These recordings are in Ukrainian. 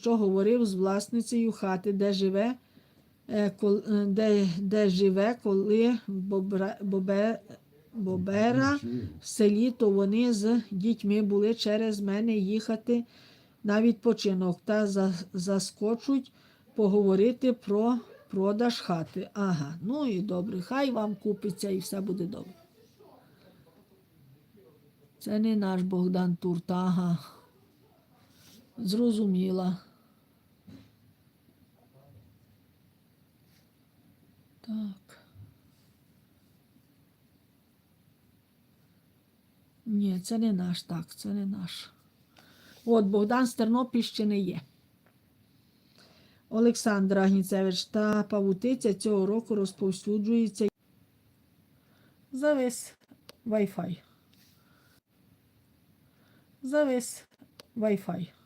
що говорив з власницею хати, де живе, е, е, де, де живе, коли бобра, бобе, бобера в селі, то вони з дітьми були через мене їхати на відпочинок та заскочуть поговорити про продаж хати. Ага, ну і добре, хай вам купиться і все буде добре. Це не наш Богдан Турта, ага. Зрозуміла. Так. Ні, це не наш, так, це не наш. От Богдан з Тернопільщини є. Олександра Гніцевич та Павутиця цього року розповсюджується. Завис Wi-Fi. Завис Wi-Fi.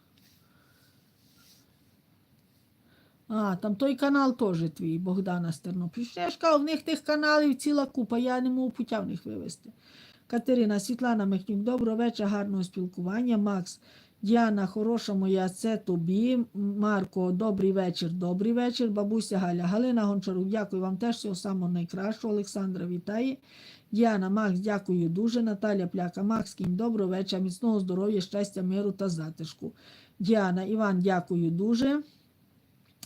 А, там той канал теж твій, Богдана з Тернопільщини. Я ж кажу, в них тих каналів ціла купа, я не можу путя в них вивезти. Катерина, Світлана Михнюк, доброго вечора, гарного спілкування. Макс, Діана, хороша моя, це тобі. Марко, добрий вечір, добрий вечір. Бабуся Галя, Галина Гончарук, дякую вам теж всього самого найкращого. Олександра вітає. Діана, Макс, дякую дуже. Наталя Пляка, Макс, кінь, доброго вечора, міцного здоров'я, щастя, миру та затишку. Діана, Іван, дякую дуже.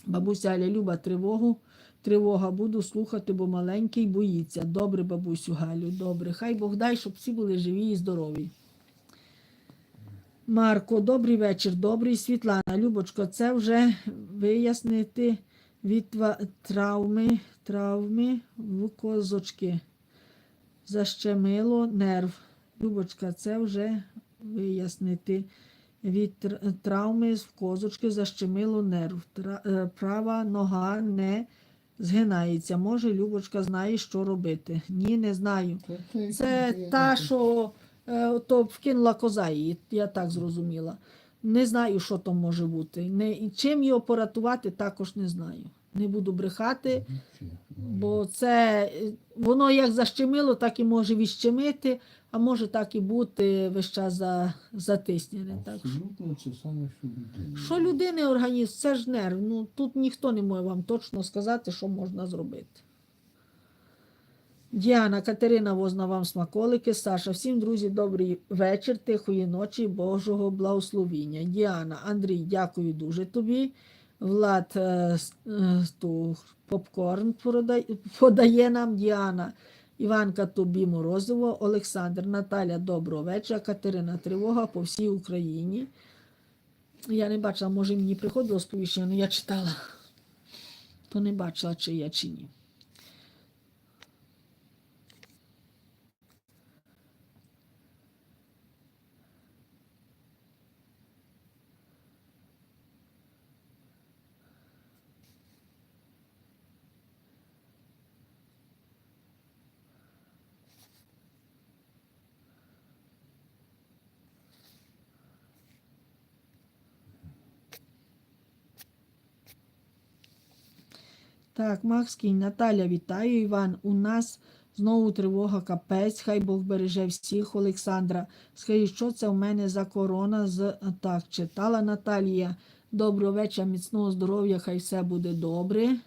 Бабуся Галя, Люба, тривогу. Тривога, буду слухати, бо маленький боїться. Добре, бабусю Галю, добре. Хай Бог дай, щоб всі були живі і здорові. Марко, добрий вечір, добрий Світлана. Любочко, це вже вияснити від травми, травми в козочки. Защемило нерв. Любочка, це вже вияснити. Від травми в козочки защемило нерв. Е, Права нога не згинається. Може, Любочка знає, що робити. Ні, не знаю. Це та, що е, то вкинула коза її, я так зрозуміла. Не знаю, що то може бути. Не, і чим його поратувати, також не знаю. Не буду брехати, бо це е, воно як защемило, так і може відщемити, а може так і бути весь час за, затиснене. Так. що- Абсолютно це саме, що людина. Що людини організм, це ж нерв. Ну, тут ніхто не може вам точно сказати, що можна зробити. Діана, Катерина Возна, вам смаколики. Саша, всім друзі, добрий вечір, тихої ночі, Божого благословіння. Діана, Андрій, дякую дуже тобі. Влад е, е, ту, попкорн подає нам Діана. Іванка тобі морозиво, Олександр, Наталя, доброго вечора, Катерина Тривога по всій Україні. Я не бачила, може мені приходило сповіщення, але я читала, то не бачила, чи я, чи ні. Так, Макс Кінь, Наталя, вітаю. Іван, у нас знову тривога капець. Хай Бог береже всіх. Олександра. Скажіть, що це в мене за корона? З... Так, читала Наталія. Доброго вечора, міцного здоров'я, хай все буде добре.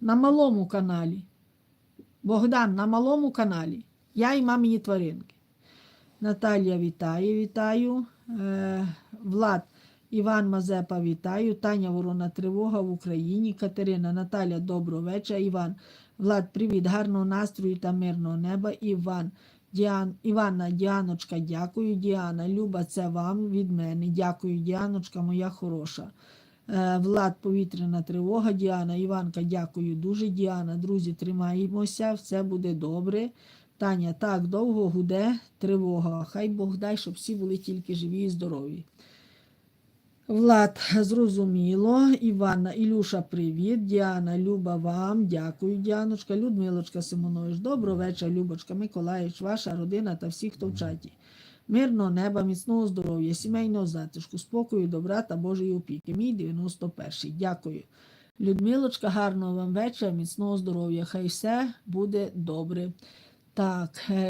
На малому каналі. Богдан, на малому каналі. Я і мамині тваринки. Наталія вітає, вітаю. Е, Влад Іван Мазепа вітаю. Таня Ворона Тривога в Україні. Катерина Наталя, доброго вечора. Іван. Влад, привіт, гарного настрою та мирного неба. Іван. Діан, Іванна, Діаночка, дякую. Діана, Люба, це вам від мене. Дякую, Діаночка, моя хороша. Е, Влад, повітряна тривога. Діана, Іванка, дякую дуже. Діана, друзі, тримаємося, все буде добре. Таня, так довго гуде тривога. Хай Бог дай, щоб всі були тільки живі і здорові. Влад, зрозуміло. Іванна, Ілюша, привіт. Діана, Люба вам. Дякую, Діаночка. Людмилочка Симонович, доброго вечора, Любочка, Миколаївич, ваша родина та всі, хто в чаті. Мирного неба, міцного здоров'я, сімейного затишку, спокою, добра та Божої опіки. Мій 91-й. Дякую. Людмилочка, гарного вам вечора, міцного здоров'я. Хай все буде добре. Так, е,